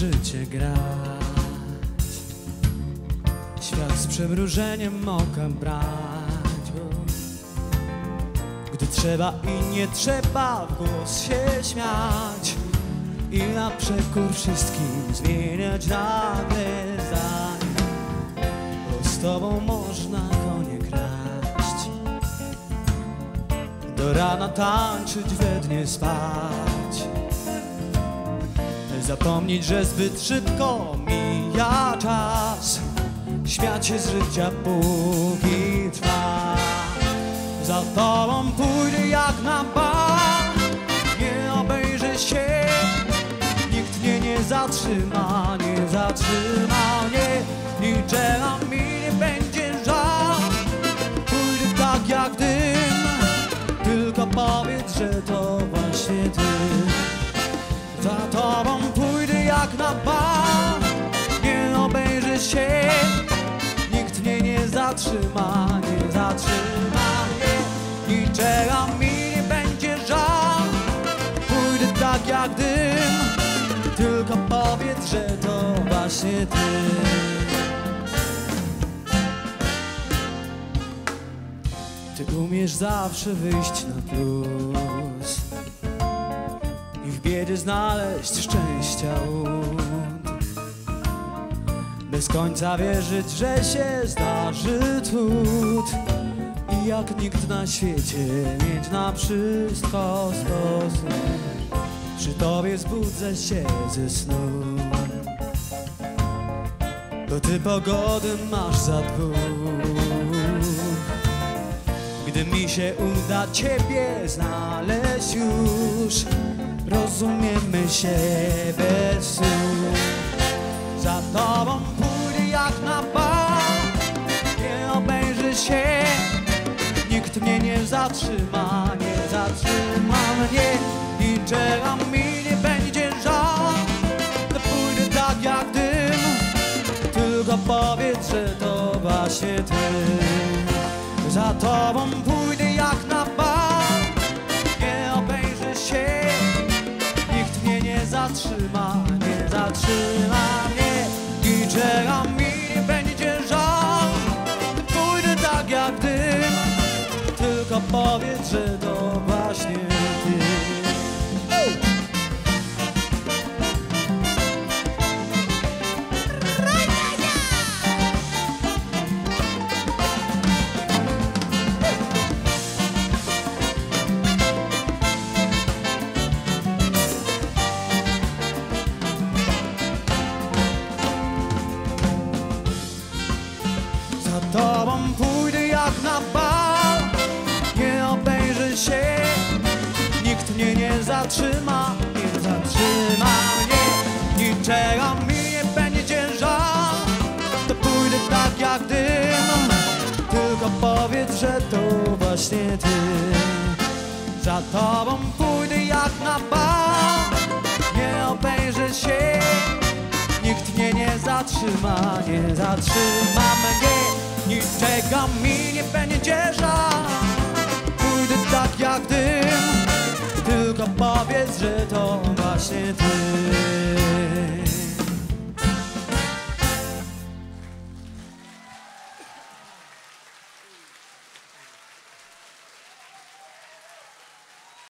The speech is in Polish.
życie grać. Świat z przymrużeniem oka brać. Gdy trzeba i nie trzeba w głos się śmiać. I na przekór wszystkim zmieniać nagle zdanie. Bo z tobą można konie kraść. Do rana tańczyć, we dnie spać Zapomnieć, że zbyt szybko mija czas. Śmiać się z życia póki trwa. Za tobą pójdę jak na bal Nie obejrzę się. Nikt mnie nie zatrzyma, nie zatrzyma mnie. Niczego mi nie będzie żal. Pójdę tak jak dym. Tylko powiedz, że to właśnie ty. Za tobą Nie obejrzę się. Nikt mnie nie zatrzyma Nie zatrzyma mnie. Niczego mi nie będzie żal. Pójdę tak jak dym. Tylko powiedz, że to właśnie ty. Ty umiesz zawsze wyjść na plus biedzie znaleźć szczęścia łód. Bez końca wierzyć, że się zdarzy cud i jak nikt na świecie mieć na wszystko sposób. Przy tobie zbudzę się ze snu, bo ty pogody masz za dwóch. Gdy mi się uda Ciebie znaleźć już Rozumiemy się bez słów Za Tobą pójdę jak na bal. Nie obejrzy się. Nikt mnie nie zatrzyma Nie zatrzyma mnie. Niczego mi nie będzie żal. Pójdę tak jak dym. Tylko powiedz, że to właśnie Ty. Za tobą pójdę jak na bal mnie nie zatrzyma Nie zatrzyma mnie Tobą pójdę jak na bal. Nie obejrzę się Nikt mnie nie zatrzyma Nie zatrzyma mnie. Niczego mi nie będzie żal To pójdę tak jak dym. Tylko powiedz, że to właśnie ty. Za tobą pójdę jak na bal. Nie obejrzę się Nikt mnie nie zatrzyma, nie zatrzyma mnie Niczego mi nie będzie żal. Pójdę tak jak gdy